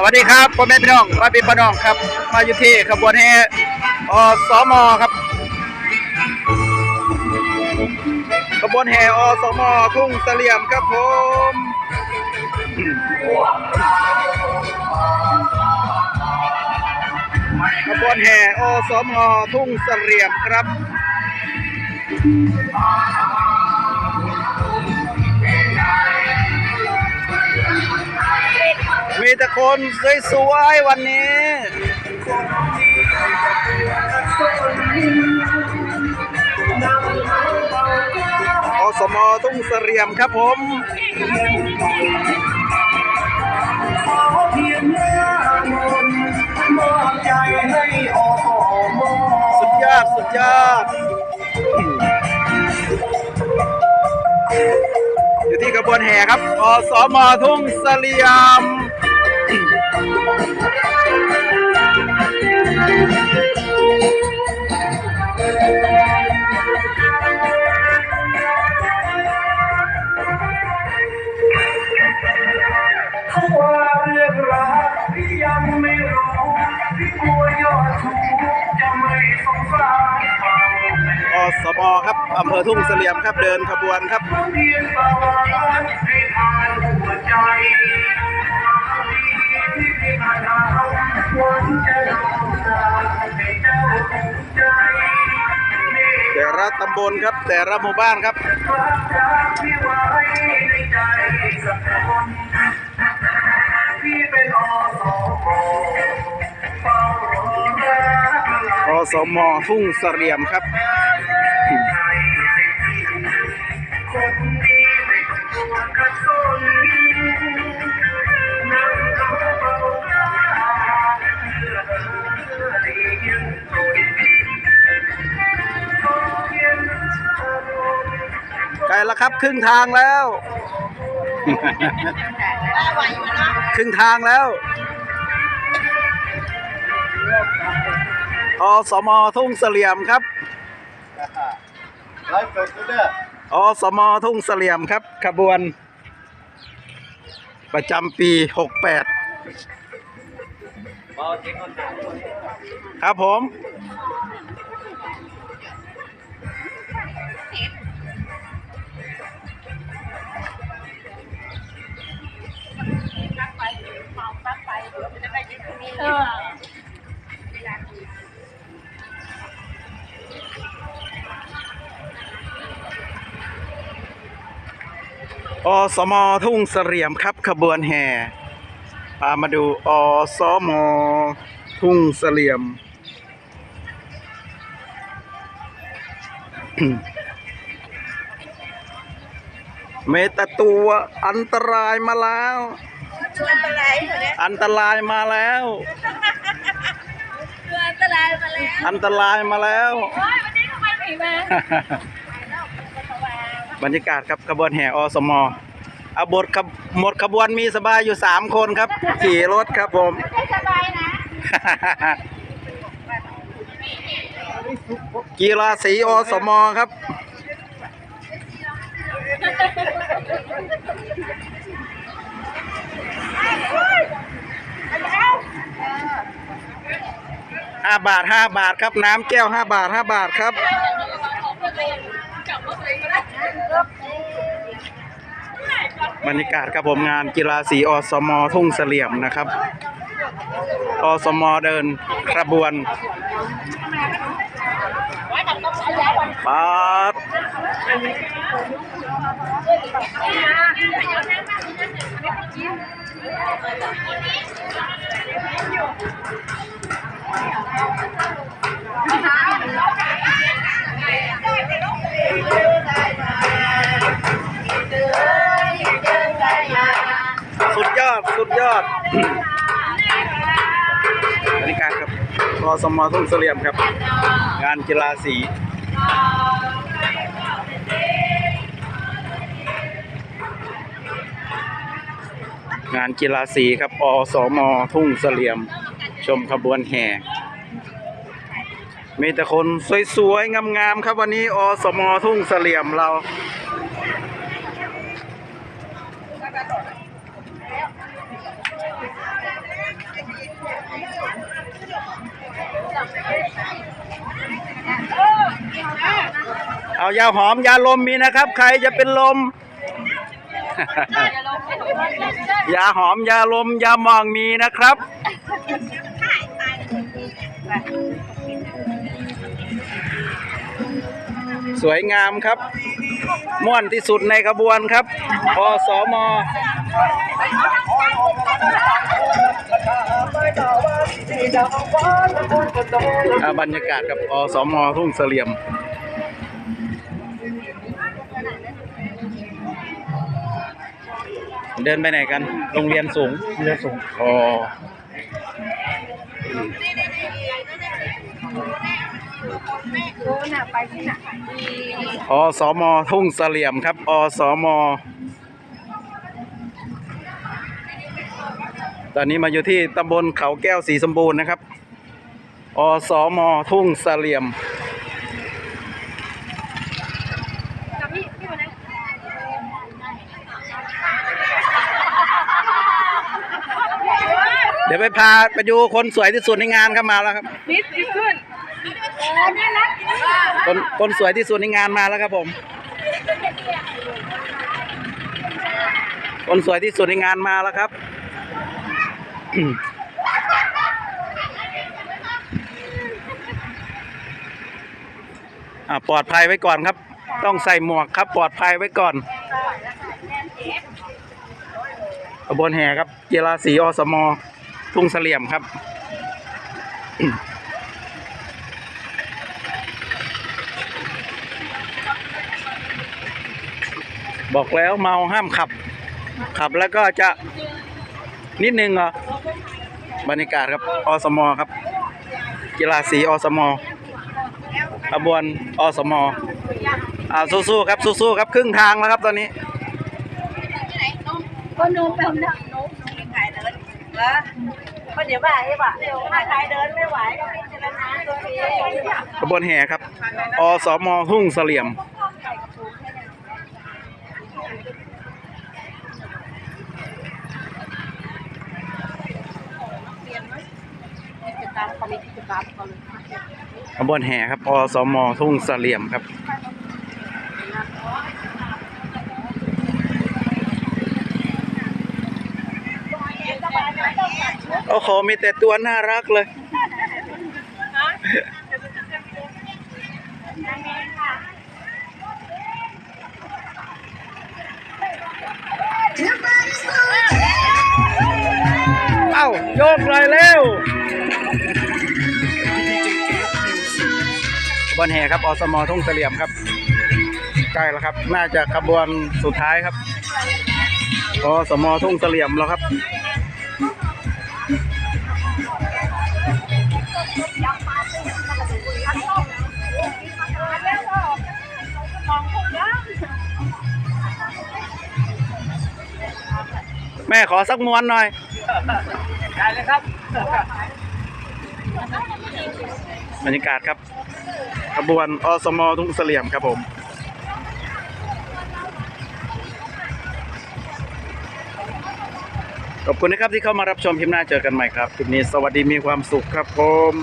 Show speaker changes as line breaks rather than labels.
สวัสดีครับพ่อแม่พี่น้องมาเป็นพี่น้องครับ มาอยู่ที่ขบวนแห่อสมครับ ขบวนแห่อสมทุ่งเสลี่ยมครับผมขบวนแห่อสมทุ่งเสลี่ยมครับ มีแต่คนสวยๆวันนี้ อสมทุ่งเสรียมครับผม
เพียงหน้ามนต์มอบใจให้อสม
สุดยอด สุดยอด อยู่ที่กระบวนแห่ครับ อสมทุ่งเสลียม
เขาว่าเรื่ อสมอ
ครับอำเภอทุ่งเสลี่ยมครับเดินขบวนครับ แต่ละตำบลครับแต่ละหมู่บ้านครับ
ความรักที่ไว้ในใจสักคนที่เป็นอสมเฝ้ารอรัก
อสมทุ่งเสลียมครับ แล้วครับ ครึ่งทางแล้ว ครึ่งทางแล้วอสมทุ่งเสลียมครับ
ไลฟ์เปิดด้วย
อสมทุ่งเสลียมครับ ขบวน ประจำปี 68 ครับผม
เออ
อสมทุ่งเสลียมครับขบวนแห่พามาดูอสมทุ่งเสลียม เมตตัวอันตรายมาแล้ว
อันตรายเหรอเนี่ย
อันตรายมาแล้ว
ตัวอันตรายมาแล้ว
อันตรายมาแล้ว
โอ้ยวันนี้ทำไมผีมา
บรรยากาศครับขบวนแห่อสมอาบทขบหมดขบวนมีสบายอยู่สามคนครับขี่รถครับผม
ไม่สบายนะ
กีฬาสีอสมครับ ห้าบาทห้าบาทครับ น้ำแก้วห้าบาทห้าบาทครับ บรรยากาศครับผมงานกีฬาสีอสมทุ่งเสลี่ยมนะครับ อสมเดินขบวนปาด สุดยอด สุดยอดบรรยากาศครับอสมอทุ่งเสลี่ยมครับ งานกีฬาสีงานกีฬาสีครับ อสม ทุ่งเสลี่ยม ชมขบวนแห่ มีแต่คนสวยๆ งามๆ ครับวันนี้อสมอทุ่งเสลี่ยมเรา เอายาหอมยาลมมีนะครับ ใครจะเป็นลม ยาหอมยาลมยามองมีนะครับ สวยงามครับ ม่วนที่สุดในขบวนครับอสมอบรรยากาศกับอสมทุ่งเสลี่ยม ดินไปไหนกัน โรงเรียนสูง
เรือสูง
อ๋อ
รู้น่ะไปที่ไหน
อสมทุ่งเสลี่ยมครับ อสม ตอนนี้มาอยู่ที่ตำบลเขาแก้วสีสมบูรณ์นะครับ อสมทุ่งเสลี่ยม
กับพี่พี่วันนั้น
เดี๋ ยวไปพาไปดูคนสวยที่สุดในงานครับมาแล้วครับ
นิดนิดขึ้นโอ้น่ารัก
คนคนสวยที่สุดในงานมาแล้วครับผม คนสวยที่สุดในงานมาแล้วครับอ่าปลอดภัยไว้ก่อนครับ ต้องใส่หมวกครับ ปลอดภัยไว้ก่อนขบวนแห่ครับกีฬาสีอสม ทุ่งเสลี่ยมครับ บอกแล้วเมาห้ามขับ ขับแล้วก็จะนิดนึงเหรอบรรยากาศครับอสมอครับ กีฬาสีอสมอขบวนอสมออ่าสู้ๆครับสู้ๆครับ ครึ่งทางแล้วครับตอนนี้
ก็นุ่มแบบนั้น นเหรอก็เดี๋ยวบ่ายบ่ะเดี๋ยวถ้าใครเดินไม่ไหวก็พิจารณาตัวเอง
ขบวนแห่ครับ อสมทุ่งเสลี่ยม
ข
บวนแห่ครับ อสมทุ่งเสลี่ยมครับ โอ้โห มีแต่ตัวน่ารักเลย เอ้า โยกเลยเร็วบอนแห่ครับ อสมอทุ่งเสลี่ยมครับ ใกล้แล้วครับ น่าจะขบวนสุดท้ายครับ อสมอทุ่งเสลี่ยมแล้วครับ ม่ขอสักมวนหน่อย
ได้เลยครับ
บรรยากาศครับ ขบวนอสมทุ่งเสลี่ยมครับผมขอบคุณนะครับที่เข้ามารับชมคลิปหน้าเจอกันใหม่ครับคลิปนี้สวัสดีมีความสุขครับผม